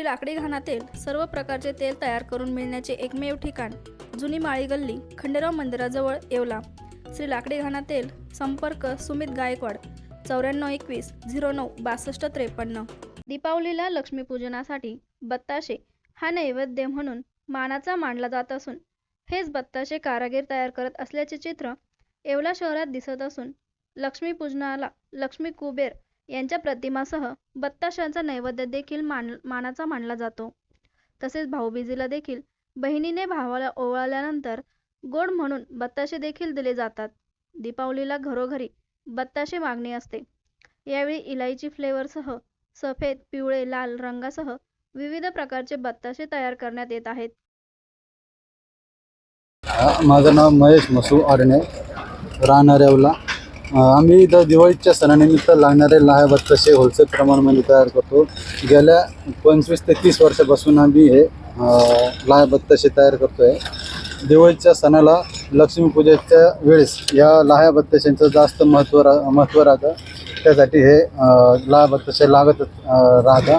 श्री लाकडी घाणातील सर्व प्रकारचे तेल तयार करून मिळण्याचे एकमेव ठिकाण जुनी माळी गल्ली खंडेराव मंदिराजवळ येवला. श्री लाकडी घाणा तेल संपर्क सुमित गायकवाड चौऱ्याण्णव एकवीस झिरो नऊ बासष्ट त्रेपन्न. दीपावलीला लक्ष्मीपूजनासाठी बत्ताशे हा नैवेद्य म्हणून मानाचा मानला जात असून हेच बत्ताशे कारागीर तयार करत असल्याचे चित्र येवला शहरात दिसत असून लक्ष्मीपूजनाला लक्ष्मी कुबेर यांच्या प्रतिमासह बत्ताशांचा नैवेद्य देखील मान मानाचा मानला जातो. तसेच भाऊबीजेला देखील बहिणीने भावाला ओवाळल्यानंतर गोड म्हणून बत्ताशे देखील दिले जातात. दीपावलीला घरोघरी बत्ताशे मागणी असते. यावेळी इलायची फ्लेवरसह सफेद पिवळे लाल रंगासह विविध प्रकारचे बत्ताशे तयार करण्यात येत आहेत. माझं नाव महेश मसू आडणे. राहणार आम्ही इथं दिवाळीच्या सणानिमित्त लागणारे लाह्या बत्ताशे होलसेल प्रमाणामध्ये तयार करतो. गेल्या पंचवीस ते तीस वर्षापासून आम्ही हे अं, लाह्या बत्ताशे तयार करतो आहे दिवाळीच्या सणाला लक्ष्मीपूजेच्या वेळेस या लाह्या बत्ताशांचं जास्त महत्त्व रा महत्त्व राहतं. त्यासाठी हे लहा बत्ताशे लागत राहतं.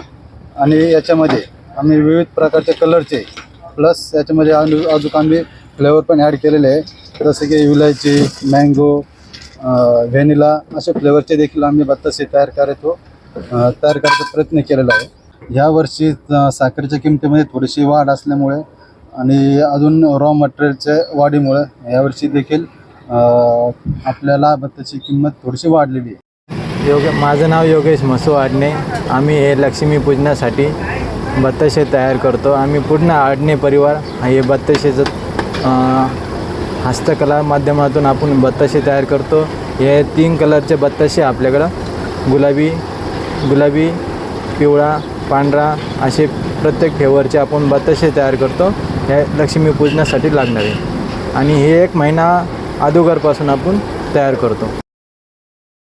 आणि याच्यामध्ये आम्ही विविध प्रकारचे कलरचे प्लस याच्यामध्ये अजून अजून आम्ही फ्लेवर पण ॲड केलेले आहे. जसं की विलायची मँगो व्हॅनिला असे फ्लेवरचे देखील आम्ही बत्तासे तयार करतो. तयार करायचा प्रयत्न केलेला आहे. ह्या वर्षी साखरेच्या किमतीमध्ये थोडीशी वाढ असल्यामुळे आणि अजून रॉ मटेरियलच्या वाढीमुळे यावर्षी देखील आपल्याला बत्ताची किंमत थोडीशी वाढलेली आहे. योग माझं नाव योगेश मसू आडणे. आम्ही हे लक्ष्मीपूजनासाठी बत्ताशे तयार करतो. आम्ही पूर्ण आडणे परिवार हे बत्ताशेचं हस्तकला माध्यमातून आपण बत्ताशे तयार करतो. हे तीन कलरचे बत्ताशे आपल्याकडं. गुलाबी गुलाबी पिवळा पांढरा असे प्रत्येक फ्लेवरचे आपण बत्ताशे तयार करतो. हे लक्ष्मीपूजनासाठी लागणारे. आणि हे एक महिना अगोदरपासून आपण तयार करतो.